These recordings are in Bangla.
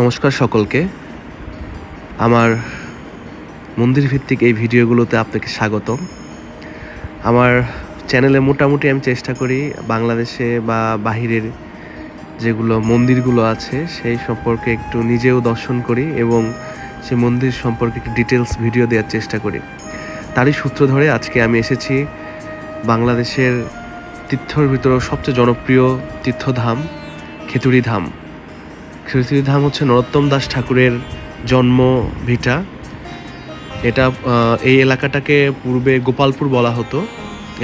নমস্কার সকলকে। আমার মন্দির ভিত্তিক এই ভিডিওগুলোতে আপনাকে স্বাগতম। আমার চ্যানেলে মোটামুটি আমি চেষ্টা করি বাংলাদেশে বা বাহিরের যেগুলো মন্দিরগুলো আছে, সেই সম্পর্কে একটু নিজেও দর্শন করি এবং সে মন্দির সম্পর্কে একটু ডিটেলস ভিডিও দেওয়ার চেষ্টা করি। তারই সূত্র ধরে আজকে আমি এসেছি বাংলাদেশের তীর্থর ভিতরে সবচেয়ে জনপ্রিয় তীর্থধাম খেতুড়ি ধাম। খেতুড়ি ধাম হচ্ছে নরোত্তম দাস ঠাকুরের জন্ম ভিটা। এটা এই এলাকাটাকে পূর্বে গোপালপুর বলা হতো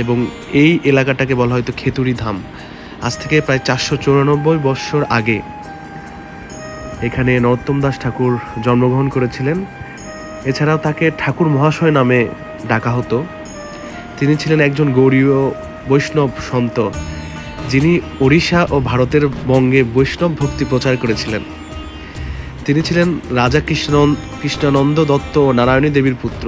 এবং এই এলাকাটাকে বলা হয়তো খেতুড়ি ধাম। আজ থেকে প্রায় চারশো চৌরানব্বই বৎসর আগে এখানে নরোত্তম দাস ঠাকুর জন্মগ্রহণ করেছিলেন। এছাড়াও তাকে ঠাকুর মহাশয় নামে ডাকা হতো। তিনি ছিলেন একজন গৌরীয় বৈষ্ণব সন্ত। যিনি ওড়িশা ও ভারতের বঙ্গে বৈষ্ণব ভক্তি প্রচার করেছিলেন। তিনি ছিলেন রাজা কৃষ্ণ কৃষ্ণানন্দ দত্ত ও নারায়ণী দেবীর পুত্র।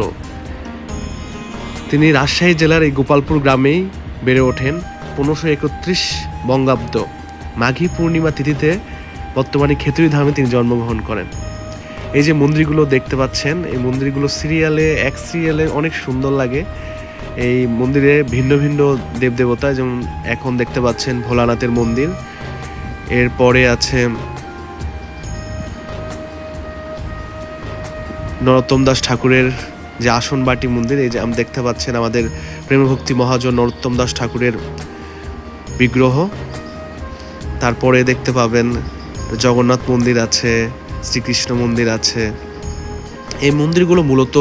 তিনি রাজশাহী জেলার এই গোপালপুর গ্রামেই বেড়ে ওঠেন পনেরোশো একত্রিশ বঙ্গাব্দ। মাঘী পূর্ণিমা তিথিতে বর্তমানে খেতুরি ধামে তিনি জন্মগ্রহণ করেন। এই যে মন্দিরগুলো দেখতে পাচ্ছেন, এই মন্দিরগুলো সিরিয়ালে এক সিরিয়ালে অনেক সুন্দর লাগে। এই মন্দিরে ভিন্ন ভিন্ন দেবদেবতা, যেমন এখন দেখতে পাচ্ছেন ভোলানাথের মন্দির। এরপরে আছে নরোত্তম দাস ঠাকুরের যে আসনবাটি মন্দির, এই যে আমি দেখতে পাচ্ছেন আমাদের প্রেমভক্তি মহাজন নরোত্তম দাস ঠাকুরের বিগ্রহ। তারপরে দেখতে পাবেন জগন্নাথ মন্দির আছে, শ্রীকৃষ্ণ মন্দির আছে। এই মন্দিরগুলো মূলত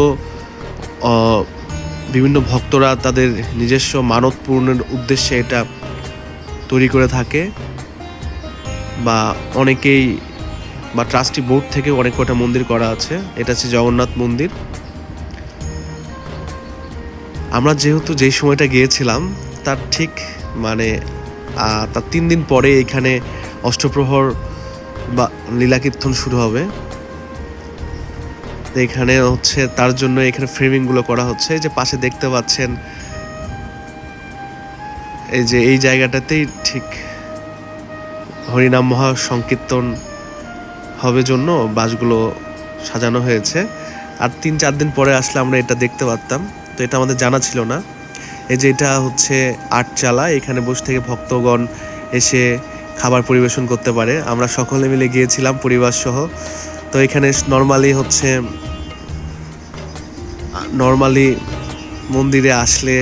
বিভিন্ন ভক্তরা তাদের নিজস্ব মানত পূরণের উদ্দেশ্যে এটা তৈরি করে থাকে বা অনেকেই বা ট্রাস্টি বোর্ড থেকে অনেক কটা মন্দির করা আছে। এটা হচ্ছে জগন্নাথ মন্দির। আমরা যেহেতু যেই সময়টা গিয়েছিলাম, তার ঠিক মানে তার তিন দিন পরে এখানে অষ্টপ্রহর বা লীলা কীর্তন শুরু হবে। এখানে হচ্ছে তার জন্য এখানে ফ্রেমিংগুলো করা হচ্ছে যে পাশে দেখতে পাচ্ছেন, এই যে এই জায়গাটাতেই ঠিক হরিনাম মহা সংকীর্তন হবে জন্য বাসগুলো সাজানো হয়েছে। আর তিন চার দিন পরে আসলে আমরা এটা দেখতে পারতাম। তো এটা আমাদের জানা ছিল না। এই যে এটা হচ্ছে আটচালা, এখানে বসে থেকে ভক্তগণ এসে খাবার পরিবেশন করতে পারে। আমরা সকলে মিলে গিয়েছিলাম পরিবার সহ তো এখানে নর্মালি হচ্ছে নর্মালি মন্দিরে আসলে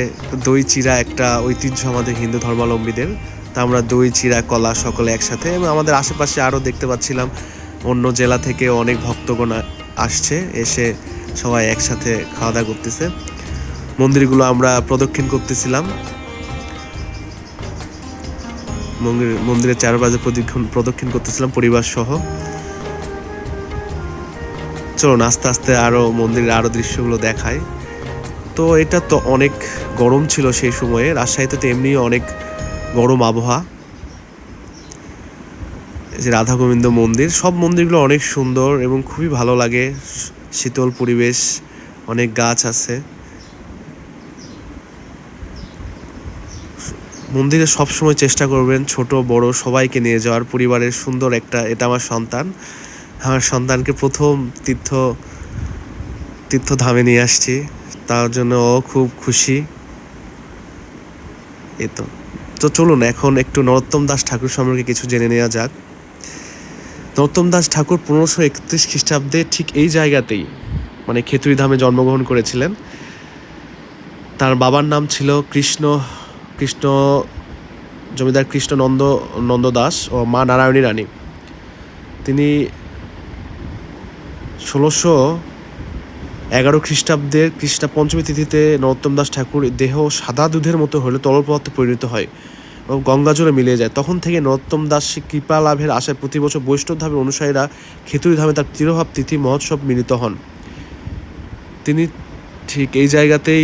দই, চিরা একটা ঐতিহ্য আমাদের হিন্দু ধর্মাবলম্বীদের। তা আমরা দই, চিরা, কলা সকলে একসাথে এবং আমাদের আশেপাশে আরও দেখতে পাচ্ছিলাম, অন্য জেলা থেকে অনেক ভক্তগণ আসছে, এসে সবাই একসাথে খাওয়া দাওয়া করতেছে। মন্দিরগুলো আমরা প্রদক্ষিণ করতেছিলাম। মন্দির মন্দিরের চারপাশে প্রদক্ষিণ প্রদক্ষিণ করতেছিলাম পরিবার সহ চলুন, আস্তে আস্তে আরও মন্দিরের আরও দৃশ্যগুলো দেখায় তো এটা তো অনেক গরম ছিল সেই সময়ে, রাজশাহীতে তো এমনি অনেক গরম আবহাওয়া। যে রাধা গোবিন্দ মন্দির, সব মন্দিরগুলো অনেক সুন্দর এবং খুবই ভালো লাগে। শীতল পরিবেশ, অনেক গাছ আছে। মন্দিরে সবসময় চেষ্টা করবেন ছোট, বড় সবাইকে নিয়ে যাওয়ার, পরিবারের সুন্দর একটা, এটা আমার সন্তান। আমার সন্তানকে প্রথম তীর্থ, তীর্থধামে নিয়ে আসছি। তার জন্য ও খুব খুশি। এই তো। তো চলুন এখন একটু নরোত্তম দাস ঠাকুর সম্পর্কে কিছু জেনে নেওয়া যাক। নরোত্তম দাস ঠাকুর পনেরোশো একত্রিশ খ্রিস্টাব্দে ঠিক এই জায়গাতেই মানে খেতুরি ধামে জন্মগ্রহণ করেছিলেন। তার বাবার নাম ছিল কৃষ্ণ কৃষ্ণ, জমিদার কৃষ্ণ নন্দ নন্দ দাস ও মা নারায়ণী রানী। তিনি ষোলোশো এগারো খ্রিস্টাব্দের কৃষ্ণা পঞ্চমী তিথিতে নরোত্তম দাস ঠাকুর দেহ সাদা দুধের মতো হলে তরল পদার্থে পরিণত হয় এবং গঙ্গা জলে মিলিয়ে যায়। তখন থেকে নরোত্তম দাস কৃপা লাভের আশায় প্রতি বছর বৈষ্ণব ধামের অনুসারীরা খেতুরি ধামে তার তিরোভাব, তিথি, মহোৎসব মিলিত হন। তিনি ঠিক এই জায়গাতেই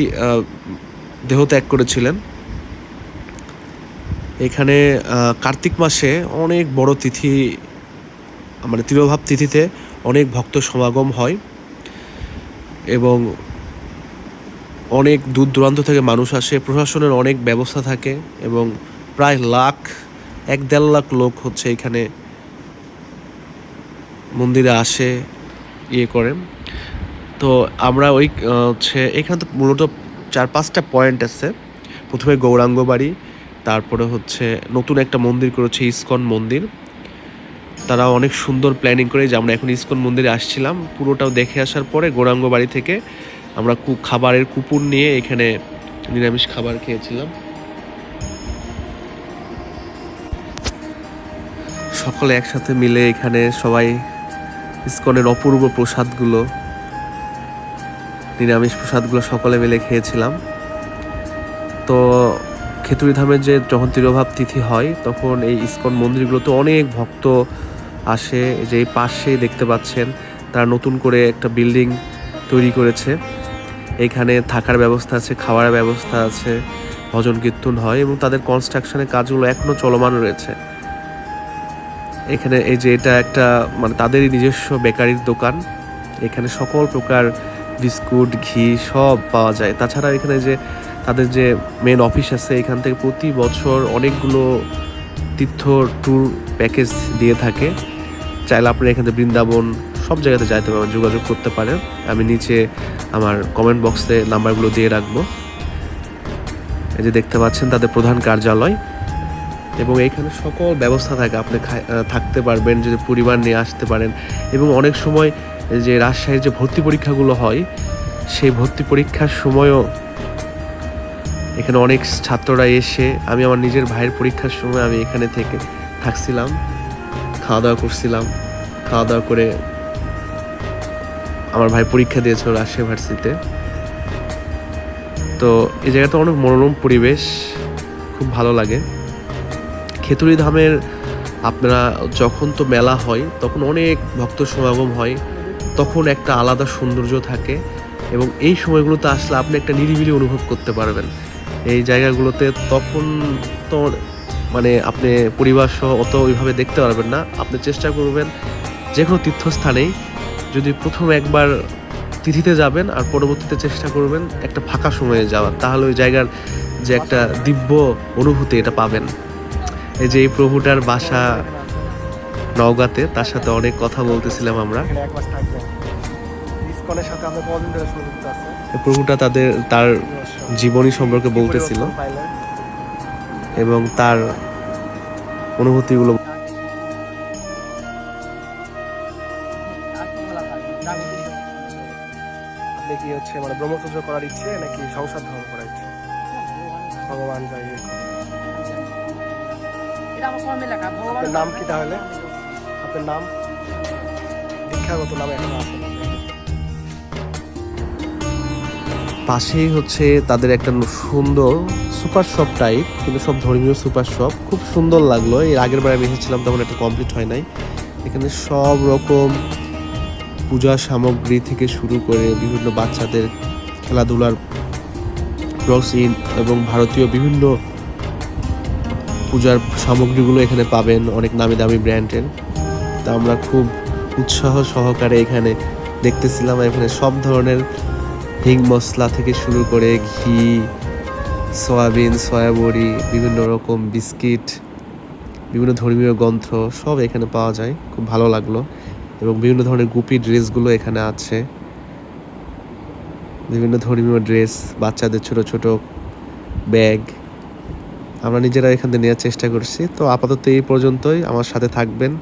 দেহ ত্যাগ করেছিলেন। এখানে কার্তিক মাসে অনেক বড় তিথি মানে তিরোভাব তিথিতে অনেক ভক্ত সমাগম হয় এবং অনেক দূর দূরান্ত থেকে মানুষ আসে। প্রশাসনের অনেক ব্যবস্থা থাকে এবং প্রায় লাখ, এক দেড় লাখ লোক হচ্ছে এখানে মন্দিরে আসে ইয়ে করে। তো আমরা ওই হচ্ছে এখানে তো মূলত চার পাঁচটা পয়েন্ট আছে। প্রথমে গৌরাঙ্গ বাড়ি তারপরে হচ্ছে নতুন একটা মন্দির করেছে ইসকন মন্দির। তারা অনেক সুন্দর প্ল্যানিং করে যে আমরা এখন ইস্কন মন্দিরে আসছিলাম। পুরোটাও দেখে আসার পরে গৌরাঙ্গ বাড়ি থেকে আমরা কু- খাবারের কুপন নিয়ে এখানে নিরামিষ খাবার খেয়েছিলাম। সকলে একসাথে মিলে এখানে সবাই ইস্কনের অপূর্ব প্রসাদগুলো, নিরামিষ প্রসাদগুলো সকলে মিলে খেয়েছিলাম। তো খেতুরি ধামের যে যখন তিরোভাব তিথি হয়, তখন এই ইস্কন মন্দিরগুলোতে অনেক ভক্ত আসে যে পাশে দেখতে পাচ্ছেন, তারা নতুন করে একটা বিল্ডিং তৈরি করেছে। এখানে থাকার ব্যবস্থা আছে, খাওয়ার ব্যবস্থা আছে, ভজন কীর্তন হয় এবং তাদের কনস্ট্রাকশনের কাজগুলো এখনও চলমান রয়েছে। এখানে এই যে এটা একটা মানে তাদেরই নিজস্ব বেকারির দোকান। এখানে সকল প্রকার বিস্কুট, ঘি সব পাওয়া যায়। তাছাড়া এখানে যে তাদের যে মেন অফিস আছে, এখান থেকে প্রতি বছর অনেকগুলো তীর্থ ট্যুর প্যাকেজ দিয়ে থাকে। চাইলে আপনি এখানে বৃন্দাবন সব জায়গাতে যাইতে পারবেন যোগাযোগ করতে পারেন। আমি নিচে আমার কমেন্ট বক্সে নাম্বারগুলো দিয়ে রাখব। এই যে দেখতে পাচ্ছেন, তাদের প্রধান কার্যালয়। এবং এইখানে সকল ব্যবস্থা থাকে, আপনি থাকতে পারবেন, যদি পরিবার নিয়ে আসতে পারেন। এবং অনেক সময় যে রাজশাহীর যে ভর্তি পরীক্ষাগুলো হয়, সেই ভর্তি পরীক্ষার সময়ও এখানে অনেক ছাত্ররা এসে, আমি আমার নিজের ভাইয়ের পরীক্ষার সময় আমি এখানে থেকে থাকছিলাম। খাওয়া দাওয়া করছিলাম। খাওয়া দাওয়া করে আমার ভাই পরীক্ষা দিয়েছিল রাজশাহী ভার্সিটিতে। তো এই জায়গাটা অনেক মনোরম পরিবেশ, খুব ভালো লাগে। খেতুরি ধামের আপনারা যখন তো মেলা হয়, তখন অনেক ভক্ত সমাগম হয়, তখন একটা আলাদা সৌন্দর্য থাকে এবং এই সময়গুলোতে আসলে আপনি একটা নিরিবিলি অনুভব করতে পারবেন। এই জায়গাগুলোতে তখন তো মানে আপনি পরিবার সহ অত ওইভাবে দেখতে পারবেন না। আপনি চেষ্টা করবেন যে কোনো তীর্থস্থানেই যদি প্রথম একবার তিথিতে যাবেন আর পরবর্তীতে চেষ্টা করবেন একটা ফাঁকা সময়ে যাওয়ার তাহলে ওই জায়গার যে একটা দিব্য অনুভূতি এটা পাবেন। এই যে এই প্রভুটার বাসা নওগাঁতে তার সাথে অনেক কথা বলতেছিলাম আমরা। প্রভুটা তাদের তার জীবনী সম্পর্কে বলতেছিল? এবং তার অনুভূতিগুলো আপনি কি হচ্ছে মানে ব্রহ্মচর্য করার ইচ্ছে নাকি সংসার ধর্ম করার ইচ্ছে? ভগবান ভগবান আপনার নাম কি তাহলে? আপনার নাম? দীক্ষাগত নাম এখন আছে। পাশেই হচ্ছে তাদের একটা সুন্দর সুপার শপ টাইপ কিন্তু সব ধর্মীয় সুপার শপ। খুব সুন্দর লাগল। এর আগের বার আমি এসেছিলাম, তখন এটা কমপ্লিট হয় নাই। এখানে সব রকম পূজা সামগ্রী থেকে শুরু করে বিভিন্ন বাচ্চাদের খেলাধুলার রসিন এবং ভারতীয় বিভিন্ন পূজার সামগ্রীগুলো এখানে পাবেন, অনেক নামি দামি ব্র্যান্ডের। তা আমরা খুব উৎসাহ সহকারে এখানে দেখতেছিলাম। এখানে সব ধরনের হিং মশলা থেকে শুরু করে ঘি সয়াবিন, সয়াবড়ি, বিভিন্ন রকম বিস্কিট, বিভিন্ন ধর্মীয় গ্রন্থ সব এখানে পাওয়া যায়। খুব ভালো লাগল। এবং বিভিন্ন ধরনের গুপি ড্রেসগুলো এখানে আছে। বিভিন্ন ধর্মীয় ড্রেস, বাচ্চাদের ছোট ছোট ব্যাগ। আমরা নিজেরা এখান থেকে নেওয়ার চেষ্টা করছি। তো আপাতত এই পর্যন্তই। আমার সাথে থাকবেন।